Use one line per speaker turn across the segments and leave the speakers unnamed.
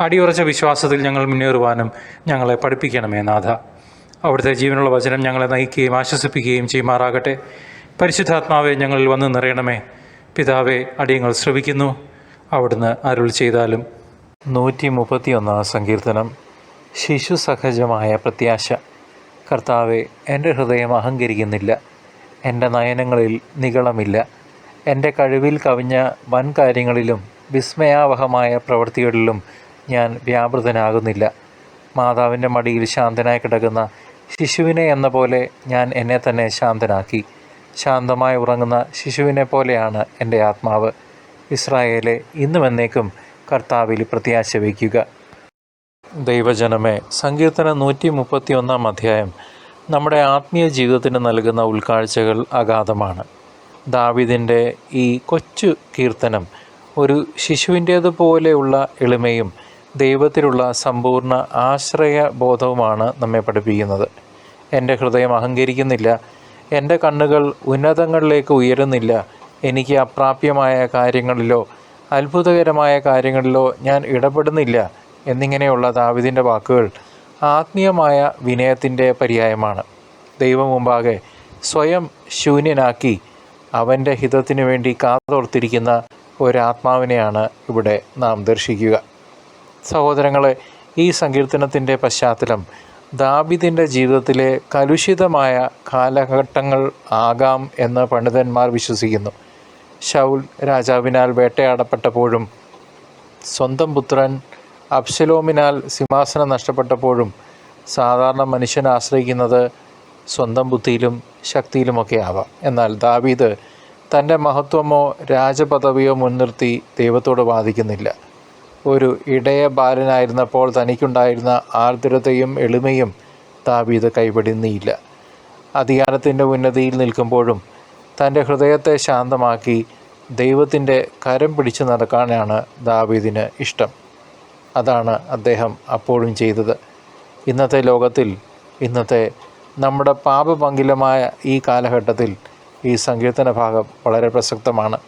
അടിയുറച്ച വിശ്വാസത്തിൽ ഞങ്ങൾ മുന്നേറുവാനും ഞങ്ങളെ പഠിപ്പിക്കണമേ നാഥ. അവിടുത്തെ ജീവനുള്ള വചനം ഞങ്ങളെ നയിക്കുകയും ആശ്വസിപ്പിക്കുകയും ചെയ്യുമാറാകട്ടെ. പരിശുദ്ധാത്മാവെ ഞങ്ങളിൽ വന്ന് നിറയണമേ. പിതാവെ അടിയങ്ങൾ ശ്രവിക്കുന്നു. അവിടുന്ന് അരുൾ ചെയ്താലും. നൂറ്റി മുപ്പത്തി ഒന്നാം സങ്കീർത്തനം. ശിശു സഹജമായ പ്രത്യാശ. കർത്താവെ എന്റെ ഹൃദയം അഹങ്കരിക്കുന്നില്ല. എന്റെ നയനങ്ങളിൽ നികളമില്ല എന്റെ കഴിവിൽ കവിഞ്ഞ വൻ കാര്യങ്ങളിലും വിസ്മയാവഹമായ പ്രവൃത്തികളിലും ഞാൻ വ്യാപൃതനാകുന്നില്ല. മാതാവിന്റെ മടിയിൽ ശാന്തനായി കിടക്കുന്ന ശിശുവിനെ എന്ന പോലെ ഞാൻ എന്നെ തന്നെ ശാന്തനാക്കി. ശാന്തമായി ഉറങ്ങുന്ന ശിശുവിനെ പോലെയാണ് എന്റെ ആത്മാവ്. ഇസ്രായേലെ ഇന്നും എന്നേക്കും കർത്താവിൽ പ്രത്യാശ വയ്ക്കുക. ദൈവജനമേ സങ്കീർത്തനം നൂറ്റി മുപ്പത്തി ഒന്നാം അധ്യായം. നമ്മുടെ ആത്മീയ ജീവിതത്തിന് നൽകുന്ന ഉൾക്കാഴ്ചകൾ അഗാധമാണ്. ദാവിദിന്റെ ഈ കൊച്ചു കീർത്തനം ഒരു ശിശുവിന്റേതുപോലെയുള്ള എളിമയും ദൈവത്തിലുള്ള സമ്പൂർണ ആശ്രയ ബോധവുമാണ് നമ്മെ പഠിപ്പിക്കുന്നത്. എന്റെ ഹൃദയം അഹങ്കരിക്കുന്നില്ല. എന്റെ കണ്ണുകൾ ഉന്നതങ്ങളിലേക്ക് ഉയരുന്നില്ല. എനിക്ക് അപ്രാപ്യമായ കാര്യങ്ങളിലോ അത്ഭുതകരമായ കാര്യങ്ങളിലോ ഞാൻ ഇടപെടുന്നില്ല എന്നിങ്ങനെയുള്ള ദാവിദിന്റെ വാക്കുകൾ ആത്മീയമായ വിനയത്തിന്റെ പര്യായമാണ്. ദൈവം മുമ്പാകെ സ്വയം ശൂന്യനാക്കി അവന്റെ ഹിതത്തിനു വേണ്ടി കാതോർത്തിരിക്കുന്ന ഒരാത്മാവിനെയാണ് ഇവിടെ നാം ദർശിക്കുക. സഹോദരങ്ങളെ ഈ സങ്കീർത്തനത്തിന്റെ പശ്ചാത്തലം ദാബിദിന്റെ ജീവിതത്തിലെ കലുഷിതമായ കാലഘട്ടങ്ങൾ ആകാം എന്ന് പണ്ഡിതന്മാർ വിശ്വസിക്കുന്നു. ഷൗൽ രാജാവിനാൽ വേട്ടയാടപ്പെട്ടപ്പോഴും സ്വന്തം പുത്രൻ അബ്ശലോമിനാൽ സിംഹാസനം നഷ്ടപ്പെട്ടപ്പോഴും സാധാരണ മനുഷ്യൻ ആശ്രയിക്കുന്നത് സ്വന്തം ബുദ്ധിയിലും ശക്തിയിലുമൊക്കെ ആവാം. എന്നാൽ ദാവീദ് തന്റെ മഹത്വമോ രാജപദവിയോ മുൻനിർത്തി ദൈവത്തോട് വാദിക്കുന്നില്ല. ഒരു ഇടയ ബാലനായിരുന്നപ്പോൾ തനിക്കുണ്ടായിരുന്ന ആർദ്രതയും എളിമയും താബീത് കൈവിടുന്നില്ല. അധികാരത്തിന്റെ ഉന്നതിയിൽ നിൽക്കുമ്പോഴും തന്റെ ഹൃദയത്തെ ശാന്തമാക്കി ദൈവത്തിന്റെ കരം പിടിച്ചു നടക്കാനാണ് ദാവീദിന് ഇഷ്ടം. അതാണ് അദ്ദേഹം അപ്പോഴും ചെയ്തത്. ഇന്നത്തെ ലോകത്തിൽ ഇന്നത്തെ നമ്മുടെ പാപപങ്കിലമായ ഈ കാലഘട്ടത്തിൽ ഈ സങ്കീർത്തന ഭാഗം വളരെ പ്രസക്തമാണ്.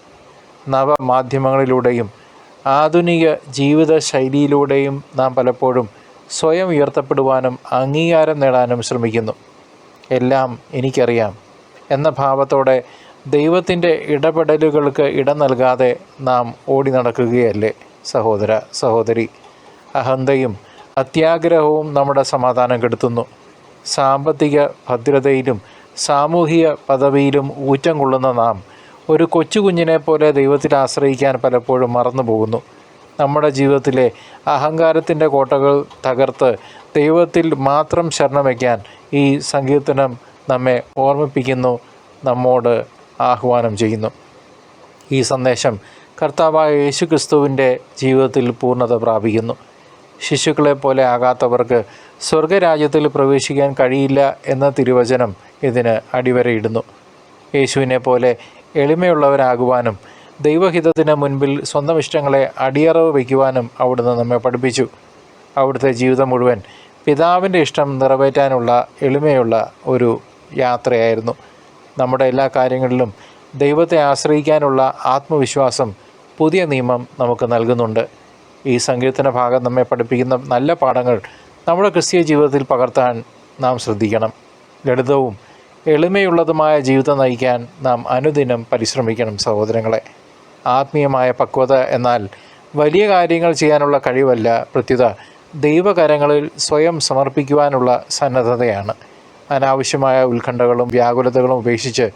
നവമാധ്യമങ്ങളിലൂടെയും ആധുനിക ജീവിത ശൈലിയിലൂടെയും നാം പലപ്പോഴും സ്വയം ഉയർത്തപ്പെടുവാനും അംഗീകാരം നേടാനും ശ്രമിക്കുന്നു. എല്ലാം എനിക്കറിയാം. എന്ന ഭാവത്തോടെ ദൈവത്തിന്റെ ഇടപെടലുകൾക്ക് ഇടം നൽകാതെ നാം ഓടി നടക്കുകയല്ലേ സഹോദര സഹോദരി? അഹന്തയും അത്യാഗ്രഹവും നമ്മുടെ സമാധാനം കെടുത്തുന്നു. സാമ്പത്തിക ഭദ്രതയിലും സാമൂഹിക പദവിയിലും ഊറ്റം കൊള്ളുന്ന നാം ഒരു കൊച്ചു കുഞ്ഞിനെ പോലെ ദൈവത്തിൽ ആശ്രയിക്കാൻ പലപ്പോഴും മറന്നു പോകുന്നു. നമ്മുടെ ജീവിതത്തിലെ അഹങ്കാരത്തിന്റെ കോട്ടകൾ തകർത്ത് ദൈവത്തിൽ മാത്രം ശരണം വയ്ക്കാൻ ഈ സങ്കീർത്തനം നമ്മെ ഓർമ്മിപ്പിക്കുന്നു നമ്മോട് ആഹ്വാനം ചെയ്യുന്നു. ഈ സന്ദേശം കർത്താവായ യേശു ക്രിസ്തുവിന്റെ ജീവിതത്തിൽ പൂർണത പ്രാപിക്കുന്നു. ശിശുക്കളെ പോലെ ആകാത്തവർക്ക് സ്വർഗരാജ്യത്തിൽ പ്രവേശിക്കാൻ കഴിയില്ല എന്ന തിരുവചനം ഇതിന് അടിവരയിടുന്നു. യേശുവിനെ പോലെ എളിമയുള്ളവരാകുവാനും ദൈവഹിതത്തിന് മുൻപിൽ സ്വന്തം ഇഷ്ടങ്ങളെ അടിയറവ് വയ്ക്കുവാനും അവിടുന്ന് നമ്മെ പഠിപ്പിച്ചു. അവിടുത്തെ ജീവിതം മുഴുവൻ പിതാവിന്റെ ഇഷ്ടം നിറവേറ്റാനുള്ള എളിമയുള്ള ഒരു യാത്രയായിരുന്നു. നമ്മുടെ എല്ലാ കാര്യങ്ങളിലും ദൈവത്തെ ആശ്രയിക്കാനുള്ള ആത്മവിശ്വാസം പുതിയ നിയമം നമുക്ക് നൽകുന്നുണ്ട്. ഈ സംഗീതത്തിന്റെ ഭാഗം നമ്മെ പഠിപ്പിക്കുന്ന നല്ല പാഠങ്ങൾ നമ്മുടെ ക്രിസ്തീയ ജീവിതത്തിൽ പകർത്താൻ നാം ശ്രദ്ധിക്കണം. ലളിതവും എളിമയുള്ളതുമായ ജീവിതം നയിക്കാൻ നാം അനുദിനം പരിശ്രമിക്കണം സഹോദരങ്ങളെ. ആത്മീയമായ പക്വത എന്നാൽ വലിയ കാര്യങ്ങൾ ചെയ്യാനുള്ള കഴിവല്ല പ്രത്യുത ദൈവകരങ്ങളിൽ സ്വയം സമർപ്പിക്കുവാനുള്ള സന്നദ്ധതയാണ്. അനാവശ്യമായ ഉത്കണ്ഠകളും വ്യാകുലതകളും ഉപേക്ഷിച്ച്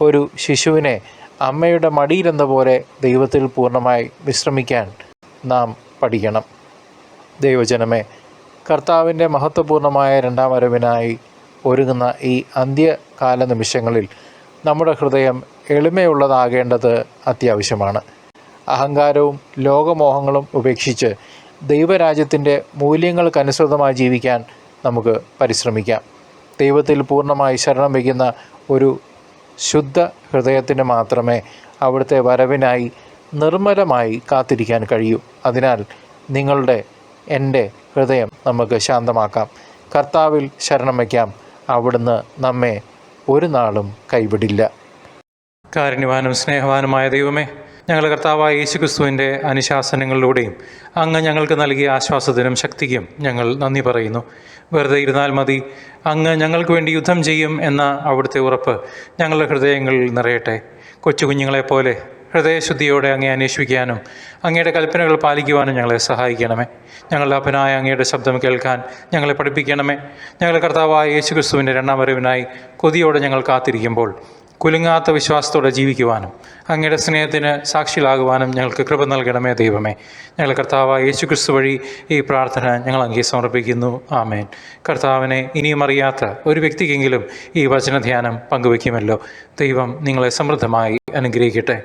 ഒരു ശിശുവിനെ അമ്മയുടെ മടിയിലെന്ന പോലെ ദൈവത്തിൽ പൂർണമായി വിശ്രമിക്കാൻ നാം പഠിക്കണം. ദൈവജനമേ കർത്താവിന്റെ മഹത്വപൂർണമായ രണ്ടാം വരവിനായി ഒരുങ്ങുന്ന ഈ അന്ത്യകാല നിമിഷങ്ങളിൽ നമ്മുടെ ഹൃദയം എളിമയുള്ളതാകേണ്ടത് അത്യാവശ്യമാണ്. അഹങ്കാരവും ലോകമോഹങ്ങളും ഉപേക്ഷിച്ച് ദൈവരാജ്യത്തിന്റെ മൂല്യങ്ങൾക്കനുസൃതമായി ജീവിക്കാൻ നമുക്ക് പരിശ്രമിക്കാം. ദൈവത്തിൽ പൂർണമായി ശരണം വയ്ക്കുന്ന ഒരു ശുദ്ധ ഹൃദയത്തിന് മാത്രമേ അവിടുത്തെ വരവിനായി നിർമ്മലമായി കാത്തിരിക്കാൻ കഴിയൂ. അതിനാൽ നിങ്ങളുടെ എന്റെ ഹൃദയം നമുക്ക് ശാന്തമാക്കാം. കർത്താവിൽ ശരണം വയ്ക്കാം. അവിടുന്ന് നമ്മെ ഒരു നാളും കൈവിടില്ല. കാരുണ്യവാനും സ്നേഹവാനുമായ ദൈവമേ ഞങ്ങളുടെ കർത്താവായ യേശുക്രിസ്തുവിന്റെ അനുശാസനങ്ങളിലൂടെയും അങ്ങ് ഞങ്ങൾക്ക് നൽകിയ ആശ്വാസത്തിനും ശക്തിക്കും ഞങ്ങൾ നന്ദി പറയുന്നു. വെറുതെ ഇരുന്നാൽ മതി. അങ്ങ് ഞങ്ങൾക്ക് വേണ്ടി യുദ്ധം ചെയ്യും എന്ന അവിടുത്തെ ഉറപ്പ് ഞങ്ങളുടെ ഹൃദയങ്ങളിൽ നിറയട്ടെ. കൊച്ചു കുഞ്ഞുങ്ങളെപ്പോലെ ഹൃദയശുദ്ധിയോടെ അങ്ങേ അന്വേഷിക്കാനും അങ്ങയുടെ കൽപ്പനകൾ പാലിക്കുവാനും ഞങ്ങളെ സഹായിക്കണമേ. ഞങ്ങളുടെ അപ്പനായ അങ്ങയുടെ ശബ്ദം കേൾക്കാൻ ഞങ്ങളെ പഠിപ്പിക്കണമേ. ഞങ്ങളുടെ കർത്താവായ യേശു ക്രിസ്തുവിന്റെ രണ്ടാം വരവിനായി കൊതിയോടെ ഞങ്ങൾ കാത്തിരിക്കുമ്പോൾ കുലുങ്ങാത്ത വിശ്വാസത്തോടെ ജീവിക്കുവാനും അങ്ങയുടെ സ്നേഹത്തിന് സാക്ഷികളാകുവാനും ഞങ്ങൾക്ക് കൃപ നൽകണമേ ദൈവമേ. ഞങ്ങളുടെ കർത്താവായ യേശു ക്രിസ്തു വഴി ഈ പ്രാർത്ഥന ഞങ്ങൾ അങ്ങേ സമർപ്പിക്കുന്നു. ആമേൻ. കർത്താവിനെ ഇനിയും അറിയാത്ത ഒരു വ്യക്തിക്കെങ്കിലും ഈ വചനധ്യാനം പങ്കുവയ്ക്കുമല്ലോ. ദൈവം നിങ്ങളെ സമൃദ്ധമായി അനുഗ്രഹിക്കട്ടെ.